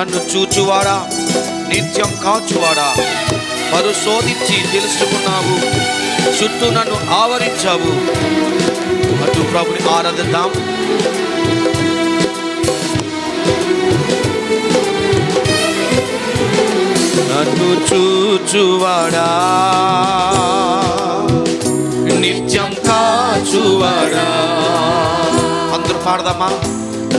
నన్ను చూచువాడా? నిత్యం కాచువాడా? పరిశోధించి తెలుసుకున్నావు. చుట్టూ నన్ను ఆవరించావు. అటు ప్రభుని ఆరాధిద్దాం. నన్ను చూచువాడా? నిత్యం కాచువాడా? అందరూ పాడదామా?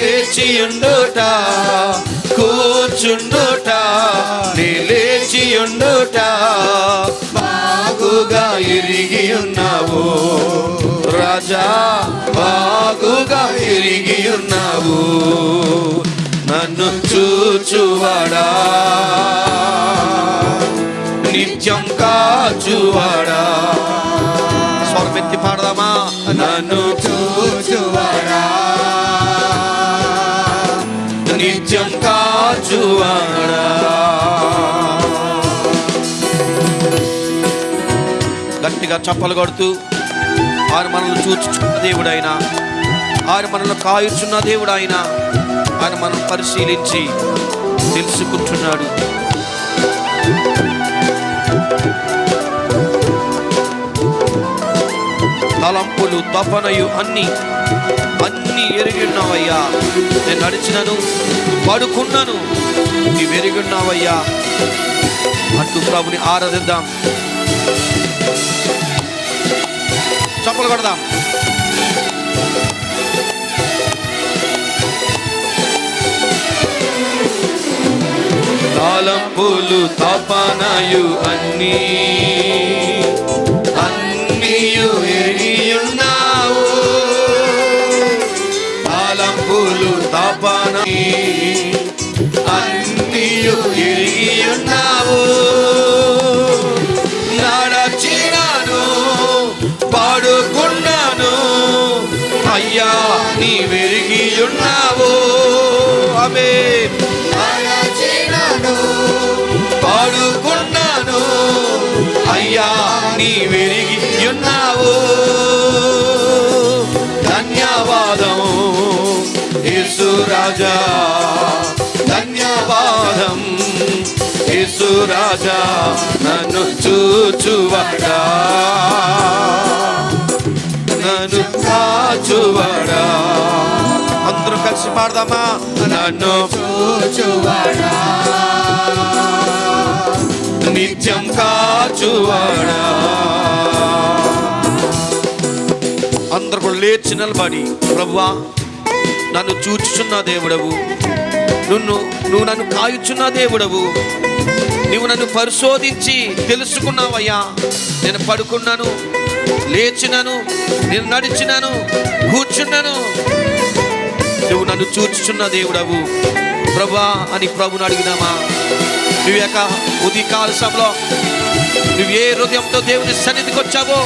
లేచియుండుట కూర్చుండుట లేచియుండుట బాగుగా ఇరిగి ఉన్నావు రాజా బాగుగా ఇరిగి ఉన్నావు నన్ను చూచువాడా. నిత్యం కాచువాడా. స్వరమెత్తి పాడదామా? నిత్యం కాచువాడా గట్టిగా చప్పలు కొడుతూ ఆరు మనల్ని చూచుచున్న దేవుడైనా ఆరు మనల్ని కాయుచున్న దేవుడైనా ఆయన మనం పరిశీలించి తెలుసుకుంటున్నాడు. తలంపులు తపనయు అన్ని అన్ని ఎరిగి ఉన్నావయ్యా నేను నడిచినను పడుకున్నాను నీవు ఎరిగి ఉన్నావయ్యా అంటూ ప్రభుని ఆరాధిద్దాం. చప్పలు కొడదాం. తాళంపులు తపనయు అన్నీ. తపన అన్నీయు ఎరిగియున్నావు నడచినాను పాడుకున్నాను అయ్యా నీ వెరిగియున్నావు. అవే నడచినను పాడుకున్నాను అయ్యా నీ వెరిగి ఉన్నావు ధన్యవాదం యేసు రాజా. ధన్యవాదం. యేసు రాజా నన్ను చూచువాడా. నన్ను కాచువాడా. అందరూ కలిసి పాడదామా? నన్ను చూచువాడా. నిత్యం కాచువాడా. అందరు కూడా లేచి నిలబడి ప్రభువా నన్ను చూచుచున్న దేవుడవు. నువ్వు నువ్వు నన్ను కాయుచున్న దేవుడవు. నువ్వు నన్ను పరిశోధించి తెలుసుకున్నావయ్యా. నేను పడుకున్నాను లేచినాను నేను నడిచినాను కూర్చున్నాను. నువ్వు నన్ను చూచుచున్న దేవుడవు. ప్రభా అని ప్రభుని అడిగినామా? నువ్వు యొక్క ఉదయకాల సమయంలో నువ్వు ఏ హృదయంతో దేవుని సన్నిధికి వచ్చావో?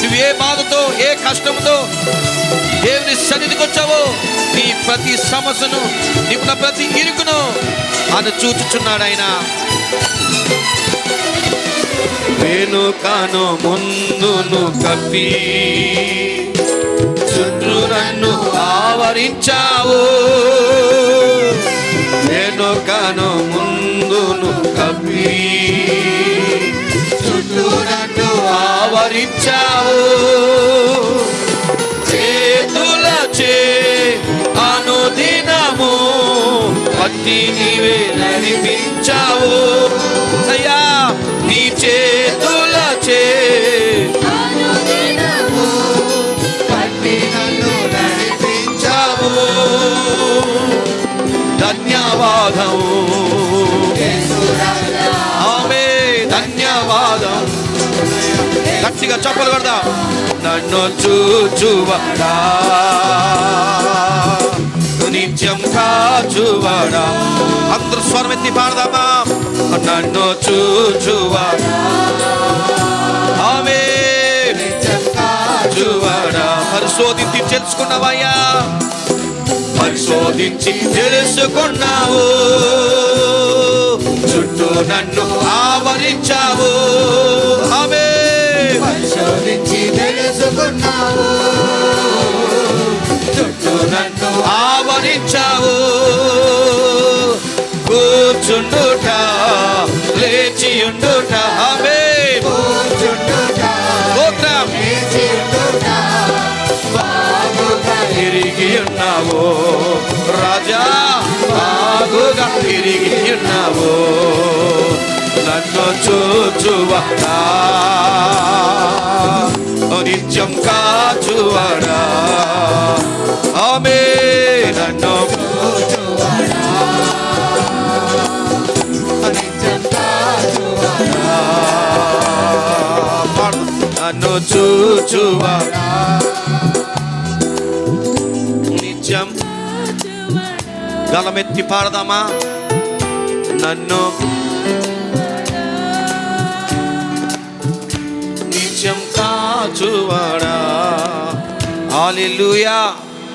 నువ్వు ఏ బాధతో ఏ కష్టంతో దేవుని సన్నిధికి వచ్చావో నీ ప్రతి సమస్యను నీకున్న ప్రతి ఇరుకును ఆయన చూచుచున్నాడు ఆయన. వెనుకను ముందును కప్పి చుట్టూ నన్ను ఆవరించావు. వెనుకను ముందును కప్పి నిచ్చావు చేతులచే అనుదినము పట్టి నీవే నడిపించావు. అయ్యా నీ చేతులచే ధన్యవాదము. గట్టిగా చెప్పలు కొడదాం నన్ను చూచువాడా? కాచువాడా? అందరూ స్వరం ఎత్తి పాడదామా? నన్ను చూచువాడా? ఆమె నిత్యం చూవాడా పరిశోధించి తెలుసుకున్నావయ్యా. పరిశోధించి తెలుసుకున్నావు. చుట్టూ నన్ను ఆవరించావు. ఆమె పరిశోధించి తెలుసుకున్నావు. చుట్టూ నన్ను ఆవరించావు. కూర్చుండుట లేచి ఉండుట ఆమె. కూర్చుండుట లేచియుండుట. తిరిగి ఉన్నావు రాజా బాగుగా తిరిగి ఉన్నావు నన్ను చూచువాడా? నిత్యం కాచువాడా. ఆమె నన్ను. నన్ను చూచువాడా. నిత్యం. గలమెత్తి పాడదామా? నన్ను నిత్యం కాచువాడా? హాలెలూయా